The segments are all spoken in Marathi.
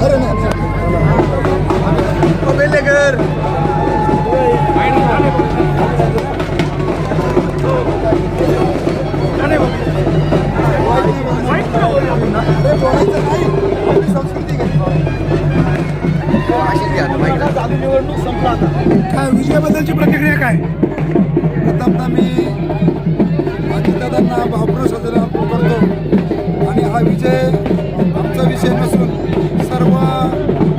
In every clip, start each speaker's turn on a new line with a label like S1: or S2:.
S1: Halo,
S2: Ya, बद्दलची प्रतिक्रिया काय?
S3: प्रथमतः मी अजितदादांना भावपूर्ण साजरा करतो आणि हा विजय आमचा विषय नसून सर्व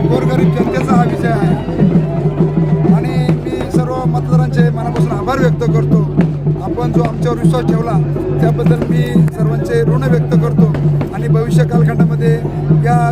S3: गोरगरीब जनतेचा हा विजय आहे. आणि मी सर्व मतदारांचे मनापासून आभार व्यक्त करतो. आपण जो आमच्यावर विश्वास ठेवला त्याबद्दल मी सर्वांचे ऋण व्यक्त करतो. आणि भविष्य कालखंडामध्ये या